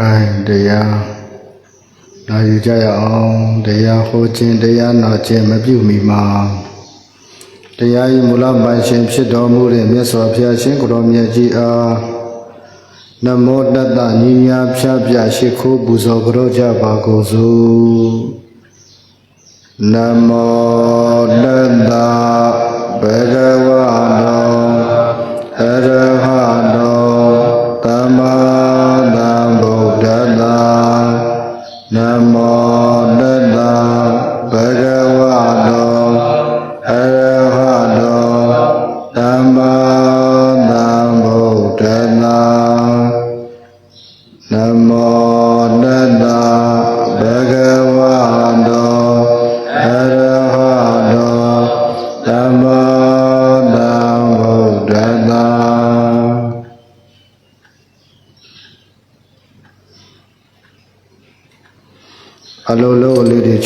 အဲတရားနာယူကြရအောင်တရားဟောခြင်းတရားနာခြင်းမပြုမီမှာတရားဤမူလပိုင်ရှင်ဖြစ်တော်မူတဲ့မြတ်စွာဘုရားရှင်ကိုယ်တော်မြတ်ကြီးအားနမောတတ္တညီညာဖြာပြရှိခိုးပူဇော်ကြောကြပါကုန်စို့နမောတတ္တဘဂဝတောအရ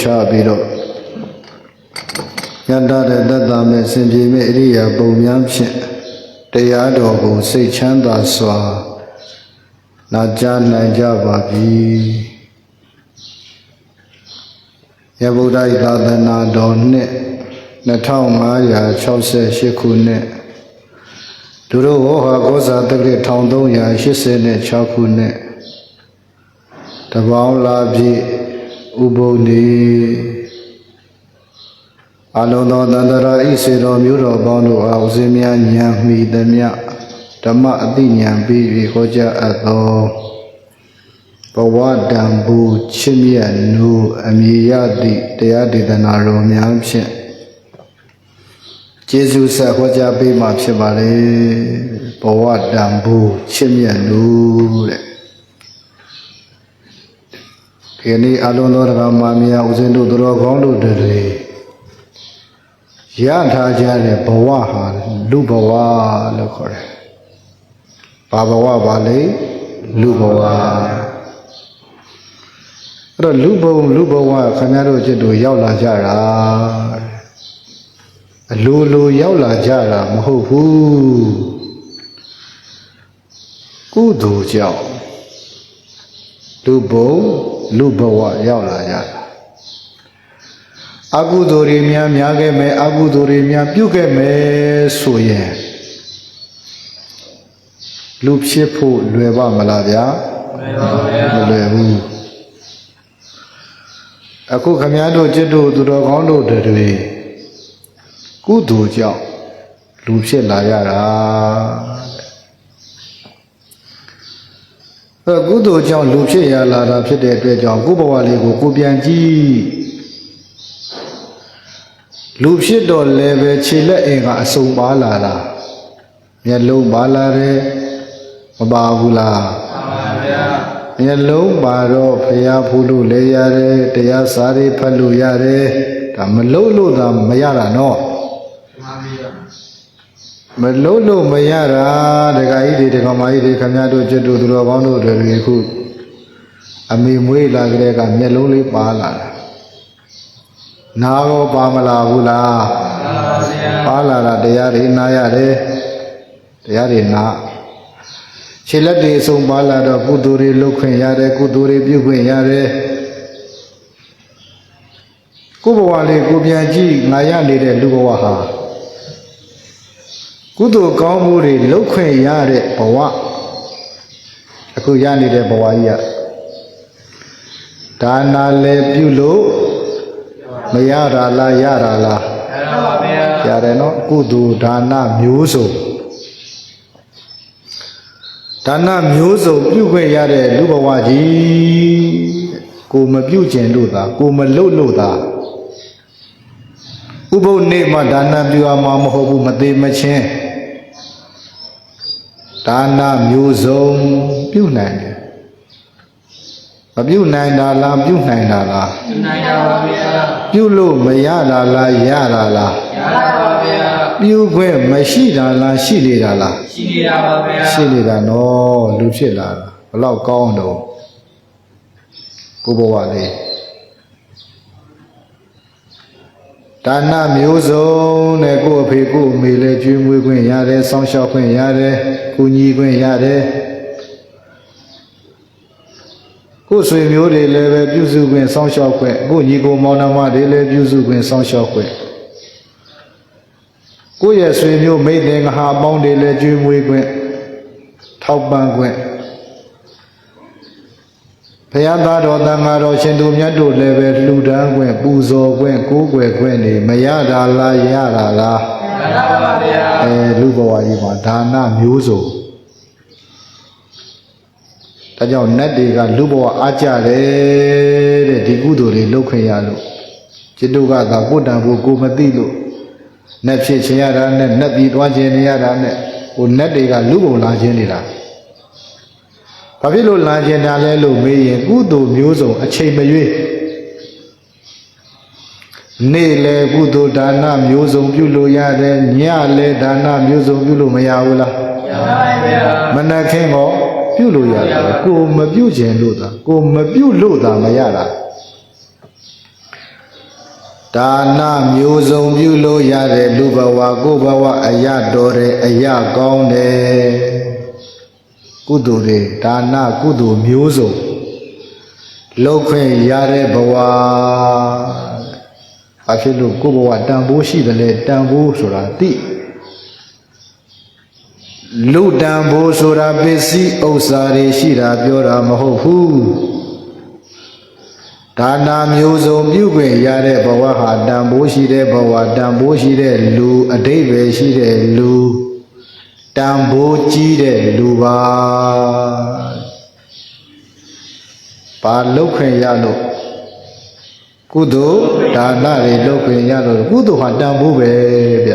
ချပြီးတော့ယတ္တတဲ့တတ္တမဲ့စင်ပြေမဲ့အရိယာပုံများဖြင့်တရားတော်ကိုစိတ်ချမ်းသာစွာနာကြားနိုင်ကြပါပြီရဗုဒ္ဓဤသာသနာတော်နှစ်2568ခုနှစ်သူတို့ဝဟကောဇာတက္ကရာ1386ခုနှစ်တပေါင်းလာပြည့် ဥပုံနေအလုံးသောတန္တရာဤစေတော်မျိုးတော်ပေါင်းတို့အားဦးစင်းများဉာဏ်မိသမျှဓမ္မအသိဉာဏ်ပြီး၍ဟောကြားအပ်သောဘဝတံဘူချစ်မြတ်နုအမိယတိတရားဒေသနာတော်များဖြင့်ကျေးဇူးဆက်ဟောကြားပေးမှာဖြစ်ပါလေဘဝတံဘူချစ်မြတ်နုတဲ့ ဒီနေ့အလုံးသောဓမ္မများဦးဇင်းတို့သူတော်ကောင်းတို့တွေရထားကြတဲ့ဘဝဟာလူဘဝလို့ခေါ်တယ်။ဘာဘဝပါလဲလူဘဝအဲ့တော့လူဘုံလူဘဝခင်ဗျားတို့จิตတို့ရောက်လာကြတာအလိုလိုရောက်လာကြတာမဟုတ်ဘူးကုသိုလ်ကြောင့်လူဘုံ လူဘဝရောက်လာကြတာအကုသိုလ်တွေများများခဲ့မယ်အကုသိုလ်တွေများပြုခဲ့မယ်ဆိုရင်လူဖြစ်ဖို့လွယ်ပါမလားဗျာမလွယ်ဘူးအခုခမည်းတော်จิตတို့သူတော်ကောင်းတို့တွေကုသိုလ်ကြောင့်လူဖြစ်လာရတာ အဲကုသိုလ်ကြောင့်လူဖြစ်ရလာတာဖြစ်တဲ့အတွက်ကြောင့်ကိုယ်ဘဝလေးကိုကိုပြန်ကြည့်လူဖြစ်တော့လည်းပဲခြေလက်အင်ကအစုံပါလာတာမျက်လုံးပါလာတယ်မပါဘူးလားမျက်လုံးပါတော့ဖျားဖူးလို့လည်းရတယ်တရားစာတွေဖတ်လို့ရတယ်ဒါမလုံးလို့သာမရတာနော် မလုံးလို့မရတာဒကာကြီးတွေဒကာမကြီးတွေခင်ဗျားတို့ကျွတ်တို့သူတော်ကောင်းတို့တွေခုအမေမွေးလာကြတဲ့ကမျက်လုံးလေးပါလာတာနာရောပါမလာဘူးလားပါလာတာတရားတွေနာရတယ်တရားတွေနာခြေလက်တွေအစုံပါလာတော့ကုသိုလ်တွေလုပ်ခွင့်ရတယ်ကုသိုလ်တွေပြုခွင့်ရတယ်ကိုယ်ဘဝလေးကိုပြန်ကြည့်ငါရနေတဲ့လူဘဝဟာ ကုသိုလ်ကောင်းမှုတွေလုပ်ခွင့်ရတဲ့ဘဝအခုရနေတဲ့ဘဝကြီးကဒါနာလည်းပြုလို့မရတာလားရတာလားရတယ်နော်ကုသိုလ်ဒါနမျိုးစုံဒါနမျိုးစုံပြုခွင့်ရတဲ့လူဘဝကြီးကိုမပြုကျင်လို့သာကိုမလုပ်လို့သာဥပုပ်နေ့မှာဒါနပြုရမှာမဟုတ်ဘူးမသေးမချင်း ဒါနမျိုးစုံပြုနိုင်တယ်မပြုနိုင်တာလားပြုနိုင်တာလားနိုင်ပါပါဗျာပြုလို့မရတာလားရတာလားရပါဗျာပြုခွင့်မရှိတာလားရှိနေတာလားရှိနေတာပါဗျာရှိနေတာနော်လူဖြစ်လာတာဘလောက်ကောင်းတော့ကိုဘဝလေး ဒါနမျိုးစုံနဲ့ကိုယ့်အဖေကိုယ့်အမေလည်းကျွေးမွေးခွင့်ရတယ်စောင့်ရှောက်ခွင့်ရတယ်ကုညီခွင့်ရတယ်ကိုယ်ဆွေမျိုးတွေလည်းပဲပြုစုခွင့်စောင့်ရှောက်ခွင့်ကိုယ်ညီကိုမောင်နှမတွေလည်းပြုစုခွင့်စောင့်ရှောက်ခွင့်ကိုယ့်ရဲ့ဆွေမျိုးမိတ်တယ်ငဟာပေါင်းတွေလည်းကျွေးမွေးခွင့်ထောက်ပံ့ခွင့် ဘုရားသားတော်တန်ဃာတော်ရှင်သူမြတ်တို့လည်းပဲလှူဒန်းခွင့်ပူဇော်ခွင့်ကိုးကွယ်ခွင့်နေမရတာလားရတာလားရပါဗျာအဲလူဘဝကြီးမှာဒါနမျိုးစုံဒါကြောင့်နတ်တွေကလူဘဝအားကြတယ်တဲ့ဒီကုသိုလ်တွေလုပ်ခွင့်ရလို့จิตတို့ကသာကိုယ်တန်ဖို့ကိုယ်မသိလို့နတ်ဖြစ်ခြင်းရတာနဲ့နတ်ပြည်တွားခြင်းနေရတာနဲ့ဟိုနတ်တွေကလူဘုံလာခြင်းနေတာ ဘာဖြစ်လို့လာခြင်းတာလဲလို့မေးရင်ကုသိုလ်မျိုးစုံအချိန်မရွေးနေ့လေကုသိုလ်ဒါနမျိုးစုံပြုလို့ရတယ်ညလေဒါနမျိုးစုံပြုလို့မရဘူးလားရပါဗျာမနက်ခင်းတော့ပြုလို့ရတယ်ကိုမပြုခြင်းလို့သာကိုမပြုလို့သာမရတာဒါနမျိုးစုံပြုလို့ရတယ်လူဘဝကိုယ်ဘဝအရတော်တယ်အရကောင်းတယ် ကုသိုလ်တွေဒါနကုသိုလ်မျိုးစုံလောက်ခွင့်ရတဲ့ဘဝအဖြစ်လို့ကိုယ်ဘဝတန်ဖိုးရှိတယ်လေတန်ဖိုးဆိုတာသိလူတန်ဖို့ဆိုတာပစ္စည်းဥစ္စာတွေရှိတာပြောတာမဟုတ်ဘူးဒါနာမျိုးစုံပြုခွင့်ရတဲ့ဘဝဟာတန်ဖိုးရှိတဲ့ဘဝတန်ဖိုးရှိတဲ့လူအတိတ်ပဲရှိတဲ့လူ တန်ဖိုးကြီးတဲ့လူပါပါလုတ်ခွင့်ရလို့ကုသိုလ်ဒါနတွေလုတ်ခွင့်ရလို့ကုသိုလ်ဟာတန်ဖိုးပဲဗျ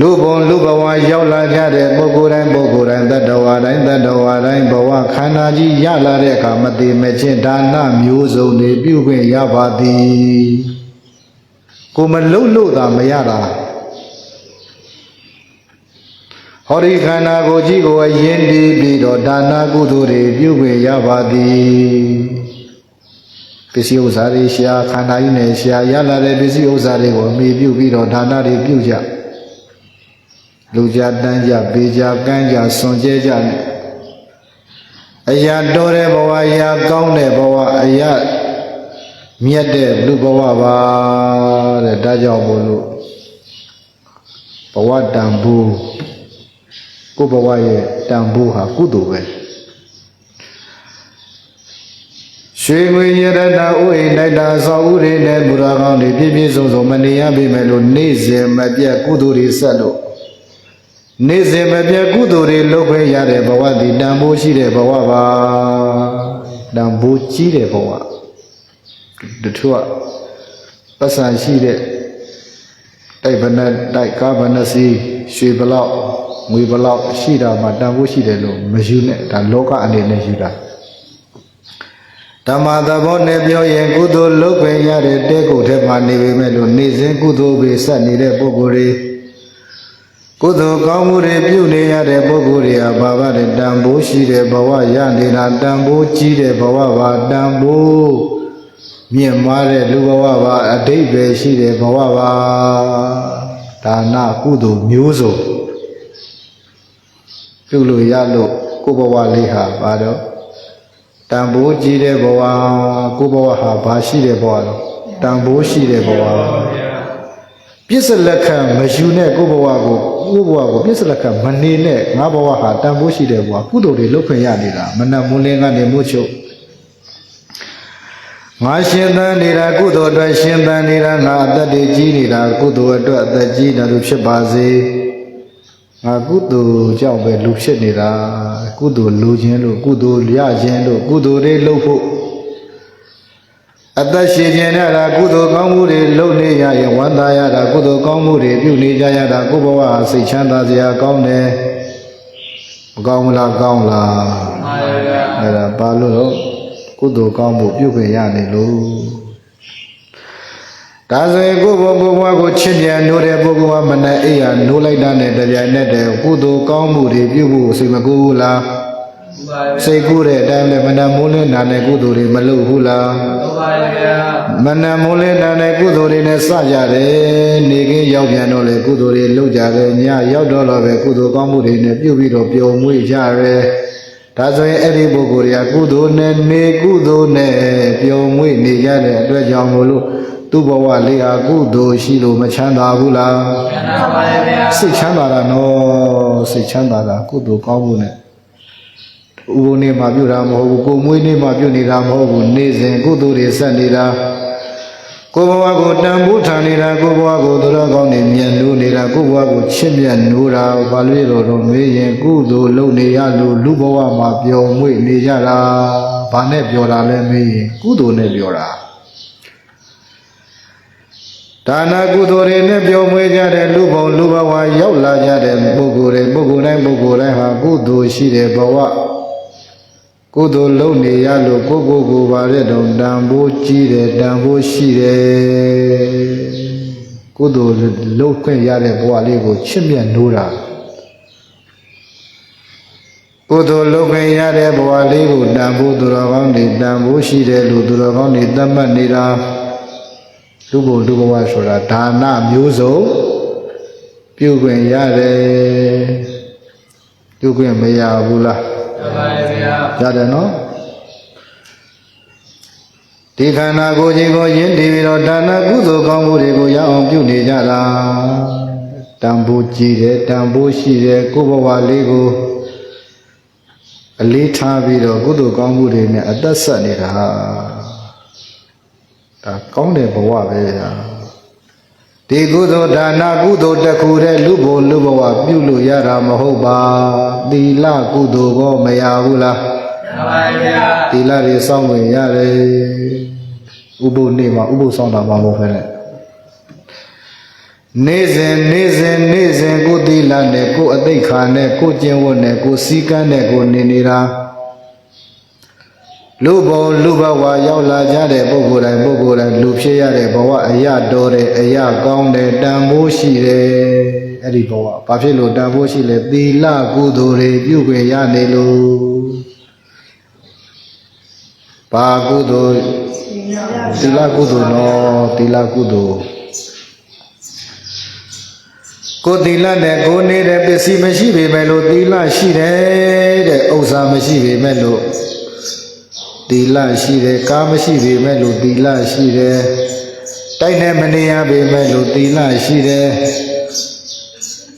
လူဘုံလူဘဝရောက်လာကြတဲ့ပုဂ္ဂိုလ်တိုင်းပုဂ္ဂိုလ်တိုင်းတတ္တဝါတိုင်းတတ္တဝါတိုင်းဘဝခန္ဓာကြီးရလာတဲ့အခါမတိမချင်းဒါနမျိုးစုံတွေပြုခွင့်ရပါသည်ကိုမလုံလို့သာမရတာ ဟောဒီခန္ဓာကိုယ်ကြီးကိုအရင်တည်ပြီးတော့ဒါနကုသိုလ်တွေပြုခွင့်ရပါသည်ပစ္စည်းဥစ္စာတွေရှာခန္ဓာကြီးနဲ့ရှာရလာတဲ့ပစ္စည်းဥစ္စာတွေကိုအမိပြုပြီးတော့ဒါနတွေပြုကြလူကြတန်းကြပေကြကန်းကြစွန်ကျဲကြနဲ့အရာတော်တဲ့ဘဝအရာကောင်းတဲ့ဘဝအရာမြတ်တဲ့လူဘဝပါတဲ့ဒါကြောင့်မို့လို့ဘဝတန်ဖိုး ကိုယ်ဘဝရဲ့တန်ဖိုးဟာကုသိုလ်ပဲရွှေငွေရတနာဥအိမ်တိုက်တာအဆောက်ဥတွေနဲ့မူရာကောင်းတွေပြည့်ပြည့်စုံစုံမနေရပြီမဲ့လို့နေ့စဉ်မပြတ်ကုသိုလ်တွေဆက်လို့နေ့စဉ်မပြတ်ကုသိုလ်တွေလုပ်ခွင့်ရတဲ့ဘဝသည်တန်ဖိုးရှိတဲ့ဘဝပါတန်ဖိုးကြီးတဲ့ဘဝတချို့ကပတ်စံရှိတဲ့တိုက်ဗနက်တိုက်ကားဗနက်စီရွှေဘလောက် ငွေဘလောက်ရှိတာမှတန်ဖိုးရှိတယ်လို့မယူနဲ့ဒါလောကအနေနဲ့ယူတာဓမ္မသဘောနဲ့ပြောရင်ကုသိုလ်လုပ်ခွင့်ရတဲ့တဲကိုယ်ထဲမှာနေပေမဲ့လို့နေ့စဉ်ကုသိုလ်ပဲဆက်နေတဲ့ပုဂ္ဂိုလ်တွေကုသိုလ်ကောင်းမှုတွေပြုနေရတဲ့ပုဂ္ဂိုလ်တွေဟာဘာဝတဲ့တန်ဖိုးရှိတဲ့ဘဝရနေတာတန်ဖိုးကြီးတဲ့ဘဝပါတန်ဖိုးမြင့်မားတဲ့လူဘဝပါအတိတ်ပဲရှိတဲ့ဘဝပါဒါနကုသိုလ်မျိုးစုံ ပြုလို့ရလို့ကိုယ်ဘဝလေးဟာဘာတော့တန်ဖိုးကြီးတဲ့ဘဝကိုယ်ဘဝဟာဘာရှိတဲ့ဘဝတော့တန်ဖိုးရှိတဲ့ဘဝပြစ္ဆလက်ခံမယူနဲ့ကိုယ့်ဘဝကိုကိုယ့်ဘဝကိုပြစ္ဆလက်ခံမနေနဲ့ငါဘဝဟာတန်ဖိုးရှိတဲ့ဘဝကုသိုလ်တွေလုပ်ခွင့်ရနေတာမနမွန်းလင်းကနေမှုချုပ်ငါရှင်သန်နေတာကုသိုလ်အတွက်ရှင်သန်နေတာငါအသက်တွေကြီးနေတာကုသိုလ်အတွက်အသက်ကြီးတာလို့ဖြစ်ပါစေ ငါကုသိုလ်ကြောင့်ပဲလူဖြစ်နေတာကုသိုလ်လူခြင်းလို့ကုသိုလ်ရခြင်းလို့ကုသိုလ်တွေလုပ်ဖို့အသက်ရှင်ခြင်းနဲ့တာကုသိုလ်ကောင်းမှုတွေလုပ်နေရရင်ဝမ်းသာရတာကုသိုလ်ကောင်းမှုတွေပြုနေကြရတာကိုယ့်ဘဝဟာစိတ်ချမ်းသာစရာကောင်းတယ်မကောင်းဘူးလားကောင်းလားမှန်ပါဗျာအဲ့ဒါဘာလို့လဲကုသိုလ်ကောင်းမှုပြုခွင့်ရနေလို့ ဒါဆိုရင်ကိုယ့်ဘဝကိုယ်ဘဝကိုချစ်ပြန်နိုးတဲ့ပုဂ္ဂိုလ်ကမနဲ့အိယာနိုးလိုက်တာနဲ့တပြိုင်နက်တည်းကုသိုလ်ကောင်းမှုတွေပြုဖို့စိတ်မကူဘူးလားမှန်ပါဗျာစိတ်ကူးတဲ့အတိုင်းလည်းမနမိုးလင်းနာနဲ့ကုသိုလ်တွေမလုပ်ဘူးလားဟုတ်ပါဗျာမနမိုးလေးတန်တဲ့ကုသိုလ်တွေနဲ့စကြတယ်နေခင်းရောက်ပြန်တော့လေကုသိုလ်တွေလုပ်ကြတယ်ညရောက်တော့လည်းပဲကုသိုလ်ကောင်းမှုတွေနဲ့ပြုပြီးတော့ပျော်မွေ့ကြရဲဒါဆိုရင်အဲ့ဒီပုဂ္ဂိုလ်တွေကကုသိုလ်နဲ့နေကုသိုလ်နဲ့ပျော်မွေ့နေကြတဲ့အတွက်ကြောင့်မို့လို့ သူ့ဘဝလေးဟာကုသိုလ်ရှိလို့မချမ်းသာဘူးလားကျန်ပါပါဗျာစိတ်ချမ်းသာတာနော်စိတ်ချမ်းသာတာကုသိုလ်ကောင်းဖို့ ਨੇ ဥပုံနေမှာပြုတာမဟုတ်ဘူးကိုယ်မွေးနေမှာပြုနေတာမဟုတ်ဘူးနေ့စဉ်ကုသိုလ်တွေဆက်နေတာကိုယ်ဘဝကိုတန်ဖိုးထားနေတာကိုယ်ဘဝကိုသူတော်ကောင်းနေမြတ်နိုးနေတာကိုယ်ဘဝကိုချစ်မြတ်နိုးတာဘာလို့လဲတော့မေးရင်ကုသိုလ်လုပ်နေရလို့လူဘဝမှာပျော်မွေ့နေကြတာဘာနဲ့ပျော်တာလဲမေးရင်ကုသိုလ်နဲ့ပျော်တာ ဒါနကုသိုလ်တွေနဲ့ပြောမွေးကြတဲ့လူဘုံလူဘဝရောက်လာကြတဲ့ပုဂ္ဂိုလ်တွေပုဂ္ဂိုလ်တိုင်းပုဂ္ဂိုလ်တိုင်းဟာကုသိုလ်ရှိတဲ့ဘဝကုသိုလ်လုပ်နေရလို့ကိုယ့်ကိုယ်ကိုယ်ပါတဲ့တုံတန်ဖိုးကြီးတယ်တန်ဖိုးရှိတယ်ကုသိုလ်လုပ်ခွင့်ရတဲ့ဘဝလေးကိုချစ်မြတ်နိုးတာကုသိုလ်လုပ်ခွင့်ရတဲ့ဘဝလေးကိုတန်ဖိုးသူတော်ကောင်းတွေတန်ဖိုးရှိတယ်လို့သူတော်ကောင်းတွေသတ်မှတ်နေတာ လူဘုံလူဘဝဆိုတာဒါနမျိုးစုံပြုခွင့်ရတယ်ပြုခွင့်မရဘူးလားကျန်ပါဗျာရတယ်နော်ဒီခန္ဓာကိုယ်ကြီးကိုယဉ်တည်ပြီးတော့ဒါနကုသိုလ်ကောင်းမှုတွေကိုရအောင်ပြုနေကြတာတန်ဖိုးကြည့်တယ်တန်ဖိုးရှိတယ်ကိုယ်ဘဝလေးကိုအလေးထားပြီးတော့ကုသိုလ်ကောင်းမှုတွေနဲ့အသက်ဆက်နေတာ ဒါကောင်းတဲ့ဘဝပဲဗျာဒီကုသိုလ်ဒါနကုသိုလ်တစ်ခုတည်းလူဘုံလူဘဝပြုလို့ရတာမဟုတ်ပါသီလကုသိုလ်ကောမရဘူးလားကျန်ပါဗျာသီလတွေစောင့်ဝင်ရတယ်ဥပုပ်နေ့မှာဥပုပ်စောင့်တာမှမဟုတ်ဖ ೇನೆ နေ့စဉ်နေ့စဉ်နေ့စဉ်ကိုယ်သီလနဲ့ကိုယ်အသိခါနဲ့ကိုယ်ကျင့်ဝတ်နဲ့ကိုယ်စည်းကမ်းနဲ့ကိုယ်နေနေတာ လူဘုံလူဘဝရောက်လာကြတဲ့ပုဂ္ဂိုလ်တိုင်းပုဂ္ဂိုလ်တိုင်းလူဖြစ်ရတဲ့ဘဝအရတော်တဲ့အရကောင်းတဲ့တန်ဖိုးရှိတယ်အဲ့ဒီဘဝဘာဖြစ်လို့တန်ဖိုးရှိလဲသီလကုသိုလ်တွေပြုခွင့်ရနေလို့ဘာကုသိုလ်သီလကုသိုလ်နော်သီလကုသိုလ်ကိုယ်သီလနဲ့ကိုယ်နေတဲ့ပစ္စည်းမရှိပေမဲ့လို့သီလရှိတယ်တဲ့ဥစ္စာမရှိပေမဲ့လို့ သီလရှိတယ်ကားမရှိပေမဲ့လို့သီလရှိတယ်တိုက်နဲ့မနေရပေမဲ့လို့သီလရှိတယ်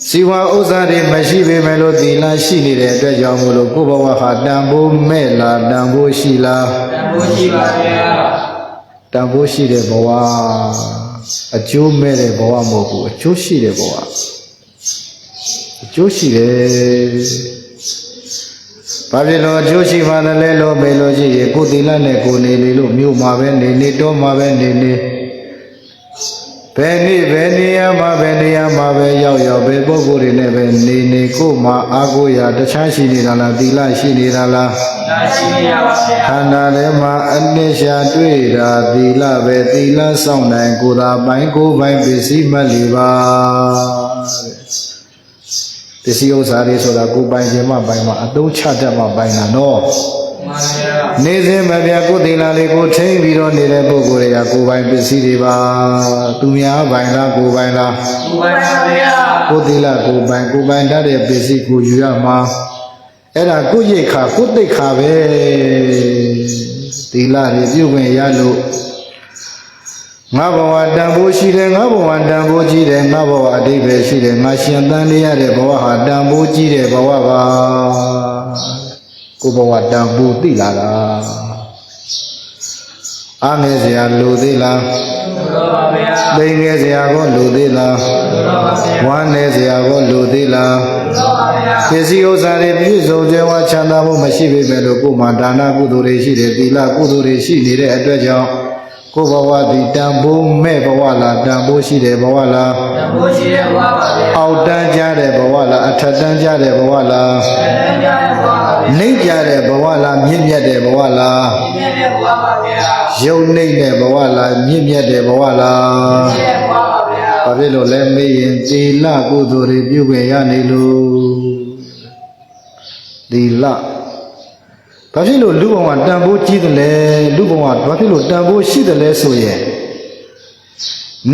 စီဝါဥစ္စာတွေမရှိပေမဲ့လို့သီလရှိနေတဲ့အတွက်ကြောင့်မို့လို့ကိုယ်ဘဝဟာတန်ဖိုးမဲ့လားတန်ဖိုးရှိလားတန်ဖိုးရှိပါဗျာတန်ဖိုးရှိတဲ့ဘဝအကျိုးမဲ့တဲ့ဘဝမဟုတ်ဘူးအကျိုးရှိတဲ့ဘဝအကျိုးရှိတယ် ဘာဖြစ်လို့အကျိုးရှိမှလည်းလို့မေလို့ရှိရင်ကိုယ်သီလနဲ့ကိုယ်နေလေလို့မြို့မှာပဲနေနေတော့မှာပဲနေနေဘယ်နေ့ဘယ်နေရာမှာဘယ်နေရာမှာပဲရောက်ရောက်ဘယ်ပုဂ္ဂိုလ်တွေနဲ့ပဲနေနေကိုယ်မှာအာကိုရာတခြားရှိနေတာလားသီလရှိနေတာလားလာရှိရပါဗျာခန္ဓာထဲမှာအနိစ္စတွေ့တာသီလပဲသီလဆောင်နိုင်ကိုယ်သာပိုင်ကိုယ်ပိုင်ပစ္စည်းမလီပါတဲ့ ပစ္စည်းဥစ္စာတွေဆိုတာကိုယ်ပိုင်ခြင်းမပိုင်မှာအသုံးချတတ်မှပိုင်တာနော်မှန်ဗျာနေစဉ်မပြတ်ကိုယ်သီလလေးကိုထိမ့်ပြီးတော့နေတဲ့ပုဂ္ဂိုလ်တွေကကိုယ်ပိုင်ပစ္စည်းတွေပါသူများပိုင်လားကိုယ်ပိုင်လားဘုရားပါဗျာကိုယ်သီလကိုယ်ပိုင်ကိုယ်ပိုင်တတ်တဲ့ပစ္စည်းကိုယူရမှာအဲ့ဒါကိုယ့်ရိတ်ခါကိုယ့်တိတ်ခါပဲသီလတွေပြုခွင့်ရလို့ ငါဘဝတန်ဖိုးရှိတယ်ငါဘဝတန်ဖိုးကြီးတယ်ငါဘဝအတိတ်ပဲရှိတယ်ငါရှင်သန်နေရတဲ့ဘဝဟာတန်ဖိုးကြီးတဲ့ဘဝပါကိုယ်ဘဝတန်ဖိုးသိလာတာအားငယ်စရာလိုသေးလားဘုရားပါဗျာသိငယ်စရာကိုလိုသေးလားဘုရားပါဗျာဝမ်းနေစရာကိုလိုသေးလားဘုရားပါဗျာပစ္စည်းဥစ္စာတွေပြည့်စုံကြဝချမ်းသာမှုမရှိပေမဲ့လို့ကိုယ်မှာဒါနကုသိုလ်တွေရှိတယ်သီလကုသိုလ်တွေရှိနေတဲ့အတွက်ကြောင့် ကိုယ်ဘဝဒီတန်ဖိုးမဲ့ဘဝလားတန်ဖိုးရှိတဲ့ဘဝလားတန်ဖိုးရှိတဲ့ဘုရားပါဗျာအောက်တန်းကြတဲ့ဘဝလားအထက်တန်းကြတဲ့ဘဝလားတန်ကြတဲ့ဘုရားပါဗျာနှိမ့်ကြတဲ့ဘဝလားမြင့်မြတ်တဲ့ဘဝလားမြင့်တဲ့ဘုရားပါဗျာယုံနှိမ့်တဲ့ဘဝလားမြင့်မြတ်တဲ့ဘဝလားမြင့်တဲ့ဘုရားပါဗျာဘာဖြစ်လို့လဲမေးရင်သီလကုသိုလ်တွေပြုခွင့်ရနေလို့သီလ ဘာဖြစ်လို့လူဘဝတန်ဖိုးကြီးတယ်လဲလူဘဝဘာဖြစ်လို့တန်ဖိုးရှိတယ်လဲဆိုရင်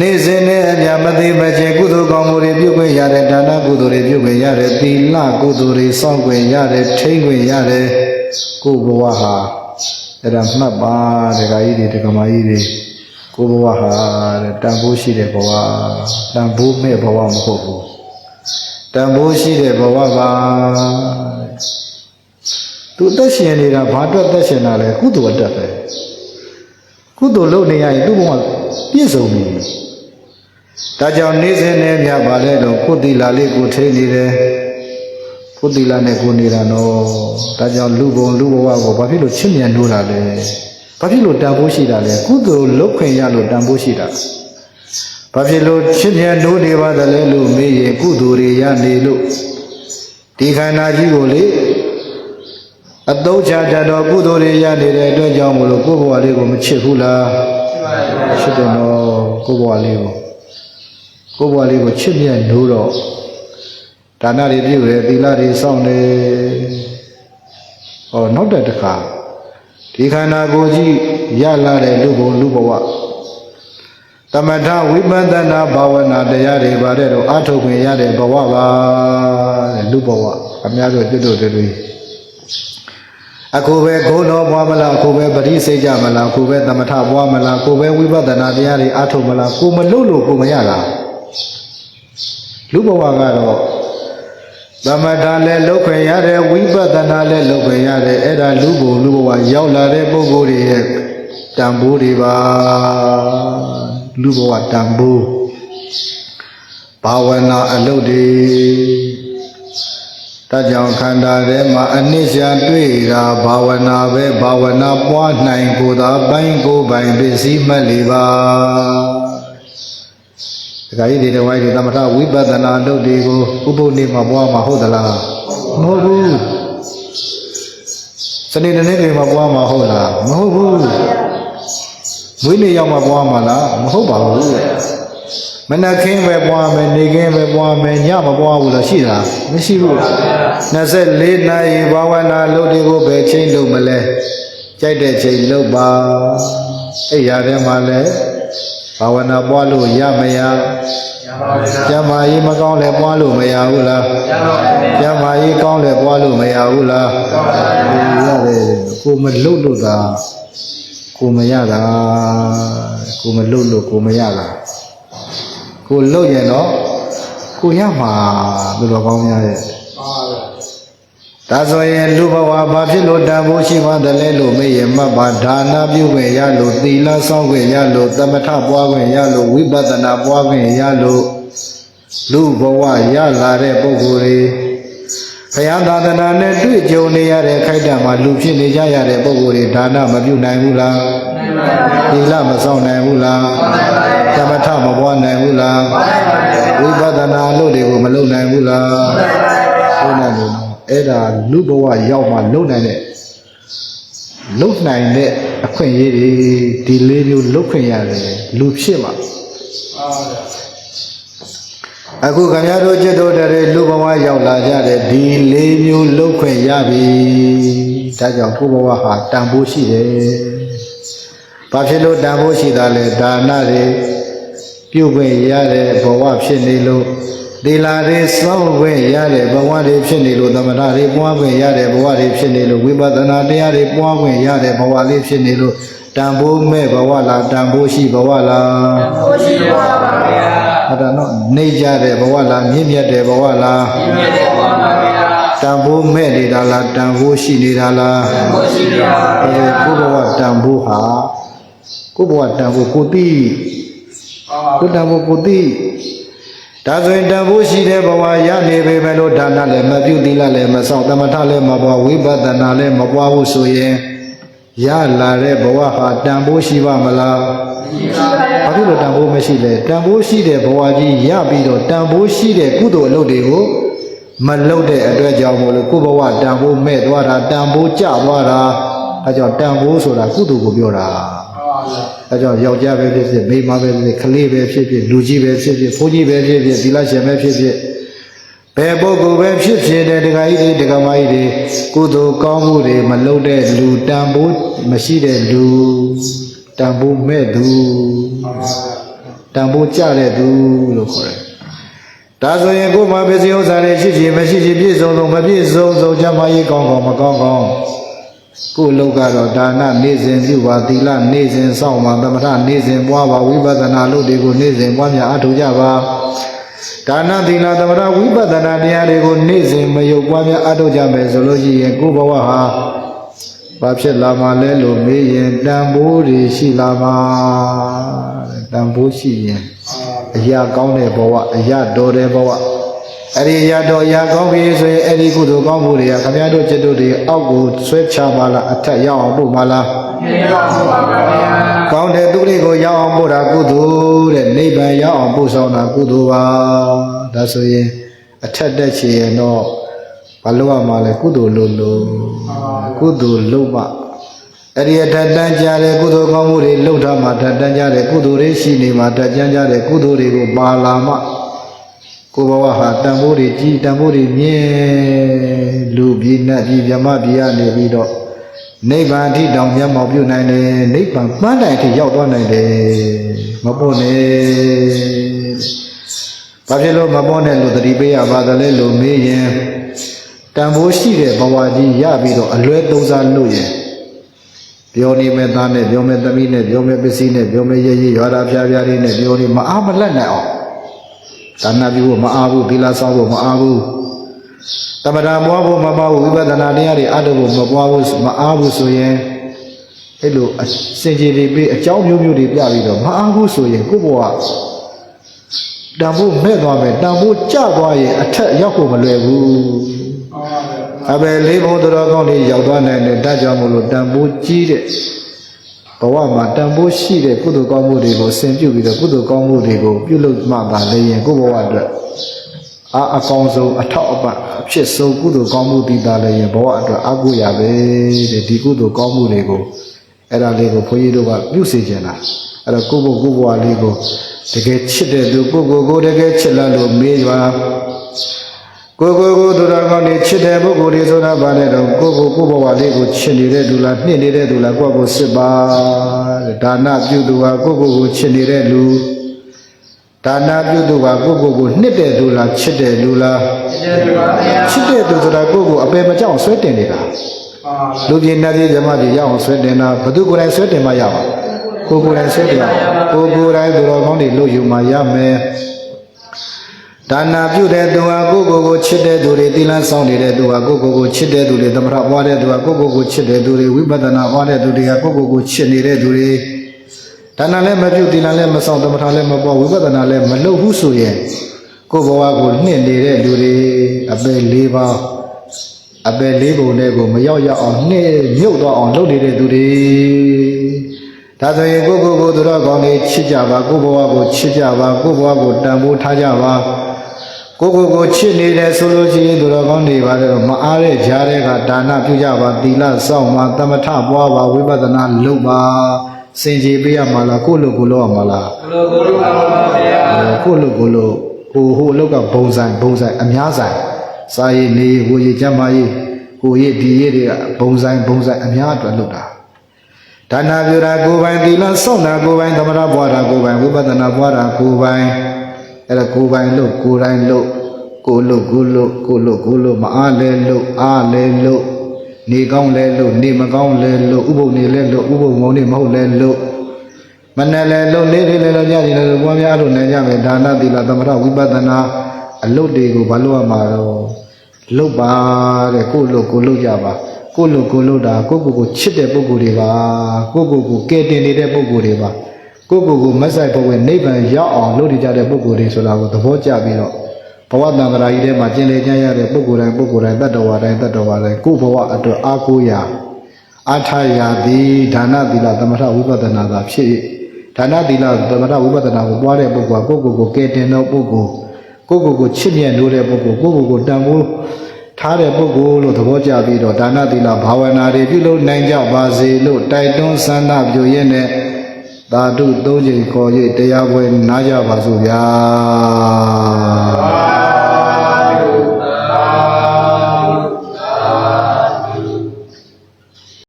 နေစဉ်နဲ့အမြမသိမချေကုသိုလ်ကောင်းမှုတွေပြုခွင့်ရတယ်ဒါနကုသိုလ်တွေပြုခွင့်ရတယ်သီလကုသိုလ်တွေစောင့်ခွင့်ရတယ်ထိန်းခွင့်ရတယ်ကိုယ်ဘဝဟာအဲ့ဒါမှတ်ပါဒကာကြီးတွေဒကာမကြီးတွေကိုယ်ဘဝဟာတဲ့တန်ဖိုးရှိတဲ့ဘဝတန်ဖိုးမဲ့ဘဝမဟုတ်ဘူးတန်ဖိုးရှိတဲ့ဘဝပါ သူအသက်ရှင်နေတာဘာအတွက်အသက်ရှင်တာလဲကုသိုလ်အတက်ပဲကုသိုလ်လုပ်နေရရင်သူ့ဘဝပြည့်စုံပြီဒါကြောင့်နေ့စဉ်နဲ့မြပါလဲတော့ကိုယ်တီလာလေးကိုထိနေတယ်ကိုယ်တီလာနဲ့ကိုနေတာနော်ဒါကြောင့်လူဘုံလူဘဝကိုဘာဖြစ်လို့ချစ်မြတ်နိုးတာလဲဘာဖြစ်လို့တန်ဖိုးရှိတာလဲကုသိုလ်လုပ်ခွင့်ရလို့တန်ဖိုးရှိတာဘာဖြစ်လို့ချစ်မြတ်နိုးနေပါသလဲလို့မေးရင်ကုသိုလ်တွေရနေလို့ဒီခန္ဓာကြီးကိုလေ အတုံးချတတ်တော့ကုသိုလ်တွေရနေတဲ့အတွက်ကြောင့်မလို့ကိုယ့်ဘဝလေးကိုမချစ်ဘူးလားချစ်တယ်နော်ကိုယ့်ဘဝလေးကိုကိုယ့်ဘဝလေးကိုချစ်မြတ်နိုးတော့ဒါနတွေပြုတယ်သီလတွေစောင့်တယ်ဟောနောက်တဲ့တစ်ခါဒီခန္ဓာကိုယ်ကြီးရလာတဲ့လူဘုံလူဘဝတမထဝိပဿနာဘာဝနာတရားတွေပါတဲ့တော့အထုတ်ခွင့်ရတဲ့ဘဝပါတဲ့လူဘဝအများတို့တွတ်တွတ်တွေ အခုပဲဂုဏ်တော်ပွားမလားအခုပဲပရိစိတ်ကြမလားအခုပဲသမထပွားမလားကိုပဲဝိပဿနာတရားတွေအထုတ်မလားကိုမလို့လို့ကိုမရလားလူဘဝကတော့သမထလည်းလုတ်ခွင့်ရတယ်ဝိပဿနာလည်းလုတ်ခွင့်ရတယ်အဲ့ဒါလူဘုံလူဘဝရောက်လာတဲ့ပုဂ္ဂိုလ်တွေရဲ့တန်ဖိုးတွေပါလူဘဝတန်ဖိုးဘာဝနာအလုပ်တွေ တကြောင်ခန္ဓာထဲမှာအနိစ္စတွေ့တာဘာဝနာပဲဘာဝနာပွားနိုင်ကိုယ်သာပိုင်းကိုယ်ပိုင်ပစ္စည်းမှတ်လေပါဒကာကြီးတွေတဝိုင်းတွေသမထဝိပဿနာလုပ်တွေကိုဥပုပ်နေမှာပွားမှာဟုတ်သလားမဟုတ်ဘူးစနေနေ့တွေမှာပွားမှာဟုတ်လားမဟုတ်ဘူးမွေးနေ့ရောက်မှာပွားမှာလားမဟုတ်ပါဘူး မနက်ခင်းပဲပွားမယ်နေခင်းပဲပွားမယ်ညမပွားဘူးလားရှိလားမရှိဘူး24နာရီဘာဝနာလုပ်တွေကိုပဲချိန်လို့မလဲကြိုက်တဲ့ချိန်လုပ်ပါအဲ့ရတဲ့မှာလဲဘာဝနာပွားလို့ရမရရပါဗျာကျမ်းမာရေးမကောင်းလဲပွားလို့မရဘူးလားရပါဗျာကျမ်းမာရေးကောင်းလဲပွားလို့မရဘူးလားရတယ်ကိုမလုတ်လို့သာကိုမရတာကိုမလုတ်လို့ကိုမရတာ ကိုလုတ်ရင်တော့ကိုရမှာလူတော်ကောင်းများရဲ့ပါဗျာဒါဆိုရင်လူဘဝဘာဖြစ်လို့တန်ဖိုးရှိမှတယ်လဲလို့မေးရင်မှတ်ပါဒါနပြုခွင့်ရလို့သီလစောင့်ခွင့်ရလို့သမထပွားခွင့်ရလို့ဝိပဿနာပွားခွင့်ရလို့လူဘဝရလာတဲ့ပုဂ္ဂိုလ်တွေဘုရားသာသနာနဲ့တွေ့ကြုံနေရတဲ့ခိုက်တံမှာလူဖြစ်နေကြရတဲ့ပုဂ္ဂိုလ်တွေဒါနမပြုနိုင်ဘူးလားနိုင်ပါဗျာသီလမစောင့်နိုင်ဘူးလားသမထ မပွားနိုင်ဘူးလားဝိပဿနာအလုပ်တွေကိုမလုပ်နိုင်ဘူးလားဟုတ်တယ်လို့နော်အဲ့ဒါလူဘဝရောက်မှလုပ်နိုင်တဲ့လုပ်နိုင်တဲ့အခွင့်အရေးတွေဒီလေးမျိုးလုပ်ခွင့်ရတယ်လူဖြစ်မှာပါဗျာအခုခင်ဗျားတို့จิตတို့တည်းလူဘဝရောက်လာကြတဲ့ဒီလေးမျိုးလုပ်ခွင့်ရပြီဒါကြောင့်ကိုယ်ဘဝဟာတန်ဖိုးရှိတယ်ဘာဖြစ်လို့တန်ဖိုးရှိတာလဲဒါနတွေ ပြုခွင့်ရတဲ့ဘဝဖြစ်နေလို့သီလာတွေစောင့်ခွင့်ရတဲ့ဘဝတွေဖြစ်နေလို့သမထတွေပွားခွင့်ရတဲ့ဘဝတွေဖြစ်နေလို့ဝိပဿနာတရားတွေပွားခွင့်ရတဲ့ဘဝလေးဖြစ်နေလို့တန်ဖိုးမဲ့ဘဝလားတန်ဖိုးရှိဘဝလားဘုရှိပါဗျာအဲ့ဒါတော့နေကြတဲ့ဘဝလားမြင့်မြတ်တဲ့ဘဝလားမြတ်တဲ့ဘဝပါဗျာတန်ဖိုးမဲ့နေတာလားတန်ဖိုးရှိနေတာလားဘုရှိပါအဲဗျာကိုယ့်ဘဝတန်ဖိုးဟာကိုယ့်ဘဝတန်ဖိုးကိုသိပါ ကိုယ်တန်ဖိုးကိုသိဒါဆိုရင်တန်ဖိုးရှိတဲ့ဘဝရနေပေမဲ့လို့ဒါနလည်းမပြုသီလလည်းမဆောင်သမထလည်းမပွားဝိပဿနာလည်းမပွားဘူးဆိုရင်ရလာတဲ့ဘဝဟာတန်ဖိုးရှိပါမလားရှိပါဗျာဘာဖြစ်လို့တန်ဖိုးမရှိလဲတန်ဖိုးရှိတဲ့ဘဝကြီးရပြီးတော့တန်ဖိုးရှိတဲ့ကုသိုလ်အလုပ်တွေကိုမလုပ်တဲ့အတွက်ကြောင့်မို့လို့ကိုယ့်ဘဝတန်ဖိုးမဲ့သွားတာတန်ဖိုးကျသွားတာအဲကြောင့်တန်ဖိုးဆိုတာကုသိုလ်ကိုပြောတာပါဗျာ အဲကြောင့်ယောက်ျားပဲဖြစ်ဖြစ်မိန်းမပဲဖြစ်ဖြစ်ကလေးပဲဖြစ်ဖြစ်လူကြီးပဲဖြစ်ဖြစ်ဖိုးကြီးပဲဖြစ်ဖြစ်သီလရှင်ပဲဖြစ်ဖြစ်ဘယ်ပုဂ္ဂိုလ်ပဲဖြစ်ဖြစ်တဲ့ဒကာကြီးတွေဒကာမကြီးတွေကုသိုလ်ကောင်းမှုတွေမလုပ်တဲ့လူတန်ဖိုးမရှိတဲ့လူတန်ဖိုးမဲ့သူပါဗျာတန်ဖိုးကြတဲ့သူလို့ခေါ်တယ်။ဒါဆိုရင်ကိုယ်မှာပစ္စည်းဥစ္စာတွေရှိရှိမရှိရှိပြည့်စုံစုံမပြည့်စုံစုံကျမ်းမာရေးကောင်းကောင်းမကောင်းကောင်း ကိုယ်လောက်ကတော့ဒါနနေ့စဉ်ပြုပါသီလနေ့စဉ်စောင့်ပါသမထနေ့စဉ်ပွားပါဝိပဿနာလုပ်တွေကိုနေ့စဉ်ပွားများအထောက်ကြပါဒါနသီလသမထဝိပဿနာတရားတွေကိုနေ့စဉ်မယုတ်ပွားများအထောက်ကြမယ်ဆိုလို့ရှိရင်ကိုယ်ဘဝဟာဘာဖြစ်လာမှလဲလို့မေးရင်တန်ဖိုးတွေရှိလာမှာတဲ့တန်ဖိုးရှိရင်အရာကောင်းတဲ့ဘဝအရာတော်တဲ့ဘဝ အဲ့ဒီအရာတော်အရာကောင်းပြီဆိုရင်အဲ့ဒီကုသိုလ်ကောင်းမှုတွေကခမည်းတော်จิตတို့တွေအောက်ကိုဆွဲချပါလားအထက်ရောက်အောင်ပို့ပါလားမြေတော်ဆိုပါဗျာကောင်းတဲ့သူတွေကိုရောက်အောင်ပို့တာကုသိုလ်တဲ့နိဗ္ဗာန်ရောက်အောင်ပို့ဆောင်တာကုသိုလ်ပါဒါဆိုရင်အထက်တက်ချင်ရင်တော့ဘာလို့ရမှာလဲကုသိုလ်လို့လို့ကုသိုလ်လို့မှအဲ့ဒီအထက်တန်းကြတဲ့ကုသိုလ်ကောင်းမှုတွေလှုပ်ထားမှထက်တန်းကြတဲ့ကုသိုလ်တွေရှိနေမှထက်ကြမ်းကြတဲ့ကုသိုလ်တွေကိုပါလာမှ ကိုယ်ဘဝဟာတန်ဖိုးတွေကြီးတန်ဖိုးတွေမြင့်လူပြည်နတ်ပြည်မြမပြည်ကနေပြီးတော့နိဗ္ဗာန်အထိတောင်မျက်မှောက်ပြုနိုင်တယ်နိဗ္ဗာန်ပန်းတိုင်အထိရောက်သွားနိုင်တယ်မပေါ့နဲ့ဘာဖြစ်လို့မပေါ့နဲ့လို့သတိပေးရပါသလဲလို့မေးရင်တန်ဖိုးရှိတဲ့ဘဝကြီးရပြီးတော့အလွဲသုံးစားလို့ရင်ပြောနေမဲ့သားနဲ့ပြောမဲ့သမီးနဲ့ပြောမဲ့ပစ္စည်းနဲ့ပြောမဲ့ရရရွာတာဖျားဖျားလေးနဲ့ပြောနေမအားမလက်နိုင်အောင် ဒါနပြုဖို့မအားဘူးသီလဆောက်ဖို့မအားဘူးတမတာပွားဖို့မပါဘူးဝိပဿနာတရားတွေအထုပ်ဖို့မပွားဘူးမအားဘူးဆိုရင်အဲ့လိုအစင်ကြီးတွေပြီးအကြောင်းမျိုးမျိုးတွေပြပြီးတော့မအားဘူးဆိုရင်ကိုယ့်ဘဝတန်ဖို့မဲ့သွားမယ်တန်ဖို့ကျသွားရင်အထက်ရောက်ဖို့မလွယ်ဘူးဟုတ်ပါဗျာအဘယ်လေးဘုံတော်ကောင်းတွေရောက်သွားနိုင်တယ်ဒါကြောင့်မို့လို့တန်ဖိုးကြီးတဲ့ဘ ဝမှာတန်ဖိုးရှိတဲ့ကုသိုလ်ကောင်းမှုတွေကိုဆင်ပြုပြီးတော့ကုသိုလ်ကောင်းမှုတွေကိုပြုလုပ်မှသာလေရင်ကိုယ့်ဘဝအတွက်အာအကောင်းဆုံးအထောက်အပံ့အဖြစ်ဆုံးကုသိုလ်ကောင်းမှုတည်တာလေရင်ဘဝအတွက်အကုရပဲတဲ့ဒီကုသိုလ်ကောင်းမှုတွေကိုအဲ့ဒါလေးကိုဘုန်းကြီးတို့ကပြုစေချင်တာအဲ့တော့ကိုယ့်ဘုကိုယ့်ဘဝလေးကိုတကယ်ချစ်တဲ့သူကိုယ့်ကိုယ်ကိုတကယ်ချစ်လာလို့မေးပါ ကိုကိုကိုသူတော်ကောင်းနေချစ်တဲ့ပုဂ္ဂိုလ်တွေဆိုတာဗာလဲတော့ကိုကိုကိုဘဝလေးကိုချစ်နေတဲ့သူလားနှင့်နေတဲ့သူလားကိုယ့်ကိုစစ်ပါတဲ့ဒါနပြုသူဟာကိုကိုကိုချစ်နေတဲ့လူဒါနပြုသူဟာကိုကိုကိုနှစ်တဲ့သူလားချစ်တဲ့လူလားကျေးဇူးပါဗျာချစ်တဲ့သူဆိုတာကိုကိုအပေမကြောက်ဆွဲတင်နေတာဟုတ်လူပြည်နတ်ပြည်ဇမပြည်ရအောင်ဆွဲတင်တာဘသူကိုယ်တိုင်ဆွဲတင်မှရပါကိုကိုယ်တိုင်ဆွဲတင်ရကိုကိုယ်တိုင်သူတော်ကောင်းတွေလို့ယူမှရမယ် ဒါနာပြုတဲ့သူဟာကိုယ့်ကိုယ်ကိုချစ်တဲ့သူတွေသီလဆောင်နေတဲ့သူဟာကိုယ့်ကိုယ်ကိုချစ်တဲ့သူတွေသမထပွားတဲ့သူဟာကိုယ့်ကိုယ်ကိုချစ်တဲ့သူတွေဝိပဿနာပွားတဲ့သူတွေကကိုယ့်ကိုယ်ကိုချစ်နေတဲ့သူတွေဒါနာလည်းမပြုသီလလည်းမဆောင်သမထလည်းမပွားဝိပဿနာလည်းမလုပ်ဘူးဆိုရင်ကိုယ့်ဘဝကိုနှင့်နေတဲ့လူတွေအပယ်၄ပါးအပယ်၄ပုံနဲ့ကိုမရောက်ရအောင်နှင့်မြုပ်သွားအောင်လုပ်နေတဲ့သူတွေဒါဆိုရင်ကိုယ့်ကိုယ်ကိုသူတော်ကောင်းတွေချစ်ကြပါကိုယ့်ဘဝကိုချစ်ကြပါကိုယ့်ဘဝကိုတန်ဖိုးထားကြပါ ကိုကိုကိုချစ်နေတယ်ဆိုလို့ရှိရင်သူတော်ကောင်းတွေပါလေတော့မအားတဲ့ကြားတဲ့ကဒါနပြုကြပါသီလစောင့်ပါသမထပွားပါဝိပဿနာလုပ်ပါစင်ကြယ်ပေးရမှာလားကိုယ့်လိုကိုယ်လုပ်ရမှာလားဘုလိုဘုလိုပါဗျာအဲကိုယ့်လိုကိုယ်လုပ်ဟိုဟိုအလောက်ကဘုံဆိုင်ဘုံဆိုင်အများဆိုင်စာရည်နေဝေရည်ကျမ်းမာရေးကိုရည်ဒီရည်တွေကဘုံဆိုင်ဘုံဆိုင်အများအတွက်လုပ်တာဒါနပြုတာကိုယ်ပိုင်သီလစောင့်တာကိုယ်ပိုင်သမထပွားတာကိုယ်ပိုင်ဝိပဿနာပွားတာကိုယ်ပိုင် အဲ့ဒါကိုယ်ပိုင်လို့ကိုယ်တိုင်လို့ကိုယ်လို့ကိုယ်လို့ကိုယ်လို့ကိုယ်လို့မအားလဲလို့အားလဲလို့နေကောင်းလဲလို့နေမကောင်းလဲလို့ဥပုပ်နေလဲလို့ဥပုပ်မုံနေမဟုတ်လဲလို့မနဲ့လဲလို့နေနေလဲလို့ညနေလဲလို့ပွားများလို့နိုင်ကြမယ်ဒါနသီလသမထဝိပဿနာအလုတ်တွေကိုဘာလို့ရမှာတော့လုတ်ပါတဲ့ကိုယ်လို့ကိုယ်လို့ကြပါကိုယ်လို့ကိုယ်လို့တာကိုယ့်ကိုယ်ကိုချစ်တဲ့ပုဂ္ဂိုလ်တွေပါကိုယ့်ကိုယ်ကိုကဲတင်နေတဲ့ပုဂ္ဂိုလ်တွေပါ ကိုယ့်ကိုယ်ကိုမက်ဆိုင်ဘဝနိဗ္ဗာန်ရောက်အောင်လုပ်နေကြတဲ့ပုဂ္ဂိုလ်တွေဆိုတာကိုသဘောကျပြီးတော့ဘဝတန်ត្រာကြီးထဲမှာကျင်လည်ကြရတဲ့ပုဂ္ဂိုလ်တိုင်းပုဂ္ဂိုလ်တိုင်းတတ္တဝါတိုင်းတတ္တဝါတိုင်းကိုယ့်ဘဝအတွက်အားကိုးရာအထာယာသည်ဒါနသီလသမထဝိပဿနာသာဖြစ်၏ဒါနသီလသမထဝိပဿနာကိုပွားတဲ့ပုဂ္ဂိုလ်ကကိုယ့်ကိုယ်ကိုကဲတင်သောပုဂ္ဂိုလ်ကိုယ့်ကိုယ်ကိုချစ်မြတ်နိုးတဲ့ပုဂ္ဂိုလ်ကိုယ့်ကိုယ်ကိုတန်ဖိုးထားတဲ့ပုဂ္ဂိုလ်လို့သဘောကျပြီးတော့ဒါနသီလဘာဝနာတွေပြုလုပ်နိုင်ကြပါစေလို့တိုက်တွန်းဆန္ဒပြုရင်းနဲ့ သာဓုသုံးချိန်ခေါ်၍တရားပွဲနားကြပါစို့ဗျာ